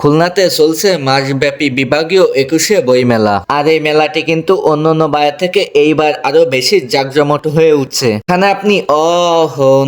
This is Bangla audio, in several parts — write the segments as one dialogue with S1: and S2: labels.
S1: খুলনাতে চলছে মাসব্যাপী বিভাগীয় একুশে বই মেলা আর এই মেলাটি কিন্তু অন্য অন্য বায়ের থেকে এইবার আরও বেশি জাকজমট হয়ে উঠছে। এখানে আপনি অ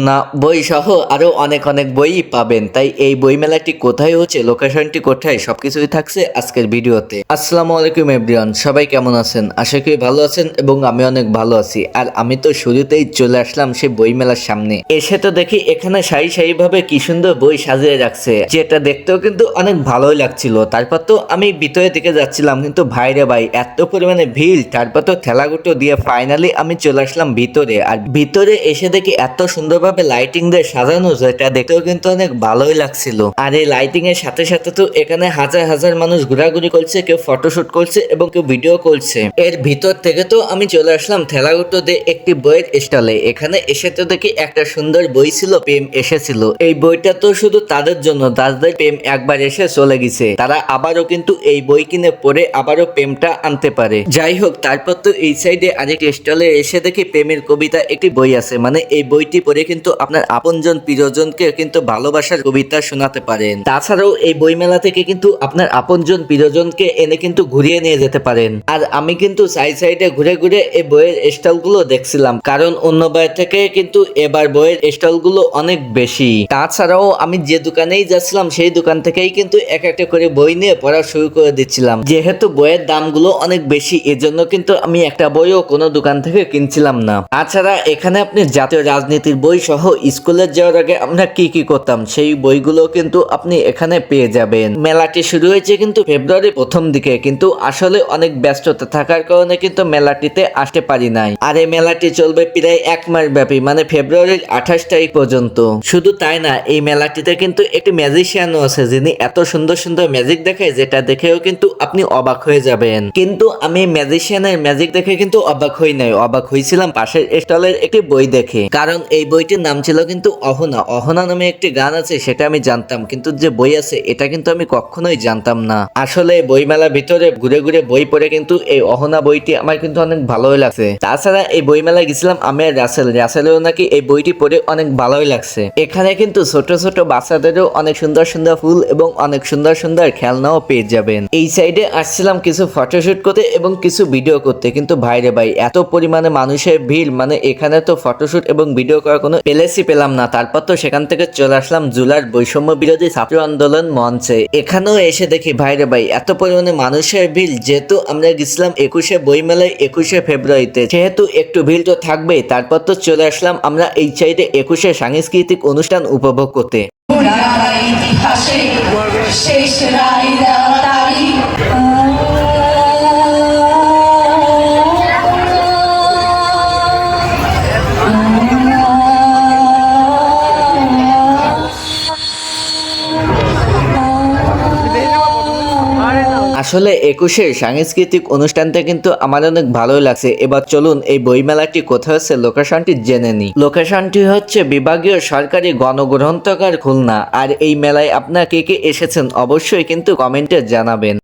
S1: না, বই সহ আরও অনেক অনেক বই পাবেন। তাই এই বই মেলাটি কোথায় হচ্ছে, লোকেশনটি কোথায়, সবকিছুই থাকছে আজকের ভিডিওতে। আসসালামু আলাইকুম, এভরিওয়ান। সবাই কেমন আছেন? আশা করি ভালো আছেন এবং আমি অনেক ভালো আছি। আর আমি তো শুরুতেই চলে আসলাম সেই বই মেলার সামনে। এসে তো দেখি এখানে সারি সারি ভাবে কি সুন্দর বই সাজিয়ে রাখছে, যেটা দেখতেও কিন্তু অনেক ভালোই লাগছিল। তারপর তো আমি ভিতরের দিকে যাচ্ছিলাম, কিন্তু ভাইরে ভাই, এত পরিমাণে ভিড়। তারপর তো ঠেলাগুটো দিয়ে ফাইনালি আমি চলে আসলাম ভিতরে। আর ভিতরে এসে দেখি এত সুন্দরভাবে লাইটিং দিয়ে সাজানো যেটা দেখতেও কিন্তু অনেক ভালোই লাগছিল। আর এই লাইটিং এর সাথে সাথে তো এখানে হাজার হাজার মানুষ ঘোরাঘুরি করছে, কেউ ফটোশুট করছে এবং কেউ ভিডিও করছে। এর ভিতর থেকে তো আমি চলে আসলাম ঠেলাগুটো দিয়ে একটি বইয়ের স্টলে এখানে এসে তো দেখি একটা সুন্দর বই ছিল, প্রেম এসেছিল। এই বইটা তো শুধু তাদের জন্য যাদের প্রেম একবার এসে চলে গেছে তারা আবারও কিন্তু এই বই কিনে পড়ে আবারও প্রেমটা আনতে পারে। যাই হোক, তারপর তো এই সাইডে আরেকটি স্টলে এসে দেখি প্রেমের কবিতা একটি বই আছে। মানে এই বইটি পড়ে কিন্তু আপনার আপনজন প্রিয়জনকে কিন্তু ভালোবাসার কবিতা শোনাতে পারেন। তাছাড়াও এই বই মেলা থেকে কিন্তু আপনার আপনজন প্রিয়জনকে এনে কিন্তু ঘুরিয়ে নিয়ে যেতে পারেন। আর আমি কিন্তু সাইড সাইডে ঘুরে ঘুরে এই বইয়ের স্টলগুলো দেখছিলাম। কারণ অন্য বইয়ের থেকে কিন্তু এবার বইয়ের স্টলগুলো অনেক বেশি। তাছাড়াও আমি যে দোকানেই যাচ্ছিলাম, সেই দোকান থেকেই কিন্তু এক একটা করে বই নিয়ে পড়া শুরু করে দিচ্ছিলাম। যেহেতু বইয়ের দামগুলো অনেক বেশি, এজন্য কিন্তু আমি একটা বইও কোনো দোকান থেকে কিনছিলাম না। তাছাড়া এখানে আপনি জাতীয় রাজনীতির বই সহ স্কুলে যাওয়ার আগে আমরা কি কি করতাম, সেই বইগুলো কিন্তু আপনি এখানে পেয়ে যাবেন। মেলাটি শুরু হয়েছে কিন্তু ফেব্রুয়ারি প্রথম দিকে, কিন্তু আসলে অনেক ব্যস্ততা থাকার কারণে কিন্তু মেলাটিতে আসতে পারি নাই। আর এই মেলাটি চলবে প্রায় এক মাস ব্যাপী মানে ফেব্রুয়ারির আঠাশ তারিখ পর্যন্ত। শুধু তাই না, এই মেলাটিতে কিন্তু একটি ম্যাজিশিয়ানও আছে যিনি এত সুন্দর সুন্দর সুন্দর ম্যাজিক দেখায় যেটা দেখেও কিন্তু আপনি অবাক হয়ে যাবেন। কিন্তু আমি ম্যাজিশিয়ানের ম্যাজিক দেখে কিন্তু অবাক হই নাই। অবাক হয়েছিলাম পাশের স্টলের একটি বই দেখে। কারণ এই বইটির নাম ছিল কিন্তু অহনা। অহনা নামে একটি গান আছে, সেটা আমি জানতাম। কিন্তু যে বই আছে, এটা কিন্তু আমি কখনোই জানতাম না। আসলে বই মেলার ভিতরে ঘুরে ঘুরে বই পড়ে কিন্তু এই অহনা বইটি আমার কিন্তু অনেক ভালোই লাগছে। তাছাড়া এই বই মেলায় গেছিলাম আমি রাসেল। রাসেলেও নাকি এই বইটি পড়ে অনেক ভালোই লাগছে। এখানে কিন্তু ছোট ছোট বাচ্চাদেরও অনেক সুন্দর সুন্দর ফুল এবং অনেক সুন্দর সুন্দর সুন্দর খেলনাও পেয়ে যাবেন। এই সাইডে আসছিলাম কিছু ফটোশুট করতে এবং কিছু ভিডিও করতে। কিন্তু ভাইরে ভাই, এত পরিমাণে মানুষের ভিড় মানে এখানে তো ফটোশুট এবং ভিডিও করার কোনো প্লেসই পেলাম না। তারপর তো সেখান থেকে চলে আসলাম জুলার বৈষম্য বিরোধী ছাত্র আন্দোলন মঞ্চে। এখানেও এসে দেখি ভাইরে ভাই, এত পরিমাণে মানুষের ভিড়, যেহেতু আমরা গেছিলাম একুশে বইমেলায় একুশে ফেব্রুয়ারিতে। সেহেতু একটু ভিড় তো থাকবেই, তারপর তো চলে আসলাম আমরা এই সাইডে একুশে সাংস্কৃতিক অনুষ্ঠান উপভোগ করতে।
S2: ইতিহাসে শেষ রায়
S1: আসলে একুশের সাংস্কৃতিক অনুষ্ঠানটা কিন্তু আমার অনেক ভালোই লাগছে। এবার চলুন এই বইমেলাটি কোথায় হচ্ছে লোকেশনটি জেনে নিই। লোকেশনটি হচ্ছে বিভাগীয় সরকারি গণগ্রন্থকার খুলনা। আর এই মেলায় আপনার কে কে এসেছেন অবশ্যই কিন্তু কমেন্টে জানাবেন।